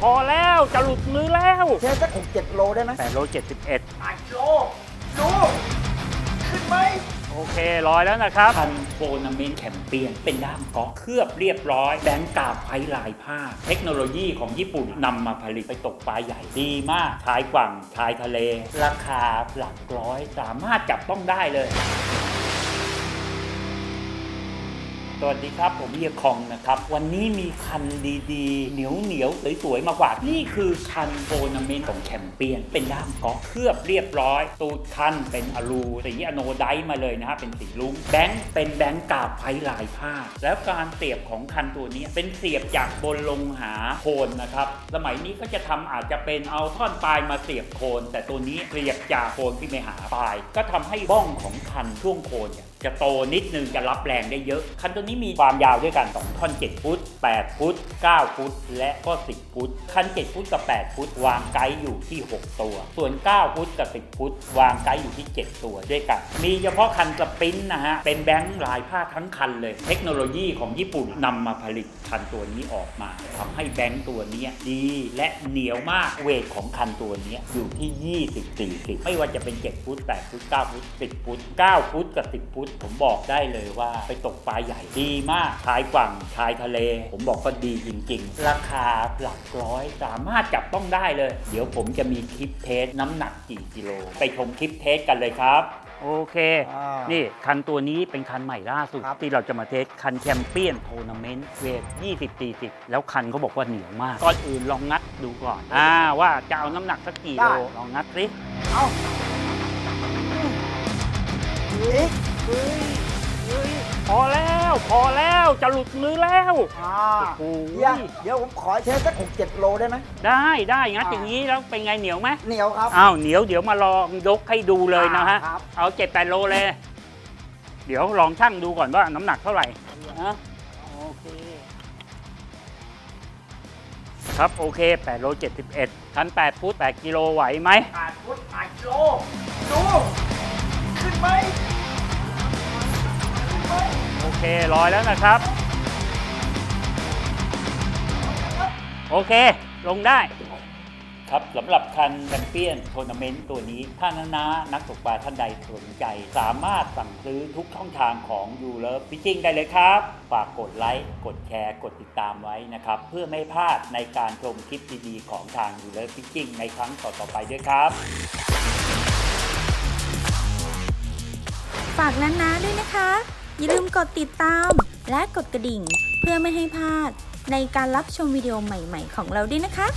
พอแล้วจะหลุดมือแล้วเทสักหกเจ็ดโลได้ไหมแปดโลเจ็ดสิบเอ็ดแปดโลดูขึ้นไหมโอเคลอยแล้วนะครับคันโฟนาเมนต์แคมเปียนเป็นด้ามก๊อกเคลือบเรียบร้อยแบงก์กาบไพลายผ้า เทคโนโลยีของญี่ปุ่นนำมาผลิตไปตกปลาใหญ่ดีมากชายฝั่งชายทะเล ราคาหลักร้อยสามารถจับต้องได้เลย สวัสดีครับ ผมเฮียคองนะครับ วันนี้มีคันดีๆ เหนียวเหนียวสวยๆ มาฝานี่คือคันโอนาเมนต์ของแคมเปี้ยน เป็นด้ามก๊อกเคลือบเรียบร้อย ตูดคันเป็นอลูสีอโนไดมาเลยนะฮะเป็นสีลุ้งแบงค์เป็นแบงค์กาบไพลายผ้า แล้วการเสียบของคันตัวนี้เป็นเสียบจากบนลงหาโคนนะครับ สมัยนี้ก็จะทำอาจจะเป็นเอาท่อนปลายมาเสียบโคน แต่ตัวนี้เสียบจากโคนที่ไม่หาปลาย ก็ทำให้บ้องของคันช่วงโคนเนี่ยจะโตนิดนึงจะรับแรงได้เยอะ คันตัวนี้มีความยาวด้วยกัน 2 ท่อน 7 ฟุต 8 ฟุต 9 ฟุต และก็ 10 ฟุต คัน 7 ฟุตกับ 8 ฟุต วางไกด์อยู่ที่ 6 ตัว ส่วน 9 ฟุตกับ 10 ฟุต วางไกด์อยู่ที่ 7 ตัวด้วยกัน มีเฉพาะคันสปรินนะฮะ เป็นแบงค์ลายผ้าทั้งคันเลย เทคโนโลยีของญี่ปุ่นนำมาผลิตคันตัวนี้ออกมาทำให้แบงค์ตัวนี้ดีและเหนียวมาก เวทของคันตัวนี้อยู่ที่ 20 40 ไม่ว่าจะเป็น 7 ฟุต 8 ฟุต 9 ฟุต 10 ฟุต 9 ฟุตกับ 10 ฟุตผมบอกได้เลยว่าไปตกปลาใหญ่ดีมากชายฝั่งชายทะเล ผมบอกก็ดีจริง ๆ ราคาหลักร้อยสามารถจับต้องได้เลย เดี๋ยวผมจะมีคลิปเทสน้ำหนักกี่กิโล ไปชมคลิปเทสกันเลยครับ โอเค อ่านี่คันตัวนี้เป็นคันใหม่ล่าสุด ครับ ที่เราจะมาเทสคันแชมเปี้ยนโทนาเมนต์เวท20 40 แล้วคันเขาบอกว่าเหนียวมาก ก่อนอื่นลองงัดดูก่อน อ่าว่าจะเอาน้ำหนักสักกี่โลลองงัดสิ เอาอีก เฮ้ยเฮ้ยพอแล้ว พอแล้วจะหลุดมือแล้ว อ่าโอ้โหเดี๋ยวเดี๋ยวผมขอเทสักหกเจ็ดโลได้ไหม ได้ได้งัดอ่า อย่างนี้แล้วเป็นไงเหนียวไหมเหนียวครับ อ้าวเหนียวเดี๋ยวมาลองยกให้ดูเลยนะฮะ ครับ เอาเจ็ดแปดโลเลย เดี๋ยวลองชั่งดูก่อนว่าน้ำหนักเท่าไหร่นะโอเค ครับโอเค8โล71คัน8ฟุต8กิโลไหวไหม แปดฟุตแปดโลดู ขึ้นไหมขึ้นไหม โอเคลอยแล้วนะครับ โอเค ลงได้ ครับสำหรับคันแชมเปี้ยนทัวร์นาเมนต์ตัวนี้ ถ้านานานักตกปลาท่านใดสนใจ สามารถสั่งซื้อทุกช่องทางของยูเล f ฟิชชิ่งได้เลยครับ ฝากกดไลค์ กดแชร์ กดติดตามไว้นะครับ เพื่อไม่พลาดในการชมคลิปดีๆของทางยูเล f ฟิชชิ่งในครั้งต่อๆไปด้วยครับฝากนั้นนะด้วยนะคะ อย่าลืมกดติดตาม และกดกระดิ่ง เพื่อไม่ให้พลาด ในการรับชมวิดีโอใหม่ ๆ ของเราด้วยนะคะ